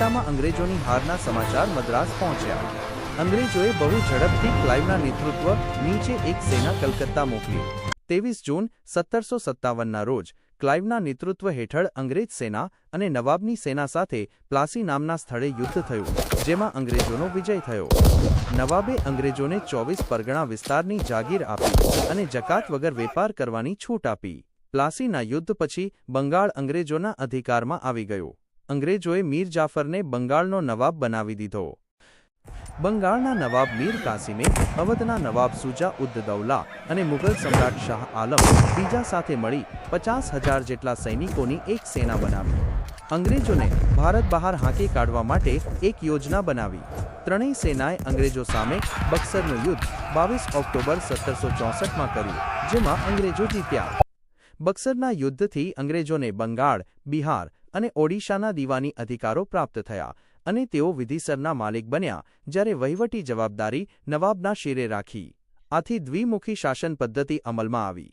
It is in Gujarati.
કલકત્તામાં અંગ્રેજોની હારના સમાચાર મદ્રાસ પહોંચ્યા. અંગ્રેજોએ બહુ ઝડપથી ક્લાઇવના નેતૃત્વ નીચે એક સેના કલકત્તા મોકલી. ત્રેવીસ જૂન સત્તરસો સત્તાવનના રોજ, ક્લાઇવના નેતૃત્વ હેઠળ અંગ્રેજ સેના અને નવાબની સેના સાથે પ્લાસી નામના સ્થળે યુદ્ધ થયું, જેમાં અંગ્રેજોનો વિજય થયો. નવાબે અંગ્રેજોને ચોવીસ પરગણા વિસ્તારની જાગીર આપી અને જકાત વગર વેપાર કરવાની છૂટ આપી. પ્લાસીના યુદ્ધ પછી બંગાળ અંગ્રેજોના અધિકારમાં આવી ગયું. અંગ્રેજોએ મીર જાફરને બંગાળનો નવાબ બનાવી દીધો. બંગાળના નવાબ મીર કાસિમે, અવધના નવાબ સુજા ઉદ્દ દૌલા અને મુઘલ સમ્રાટ શાહ આલમ બીજા સાથે મળી પચાસ હજાર જેટલા સૈનિકોની એક સેના બનાવી. અંગ્રેજોને ભારત બહાર હાંકી કાઢવા માટે એક યોજના બનાવી. ત્રણેય સેનાએ અંગ્રેજો સામે બક્સરનું યુદ્ધ બાવીસ ઓક્ટોબર સત્તરસો ચોસઠમાં કર્યું, જેમાં અંગ્રેજો જીત્યા. બક્સરના યુદ્ધથી અંગ્રેજોને બંગાળ, બિહાર અને ઓડિશાના દીવાની અધિકારો પ્રાપ્ત થયા અને તેઓ વિધિસરના માલિક બન્યા, જ્યારે વહીવટી જવાબદારી નવાબના શિરે રાખી. આથી દ્વિમુખી શાસન પદ્ધતિ અમલમાં આવી.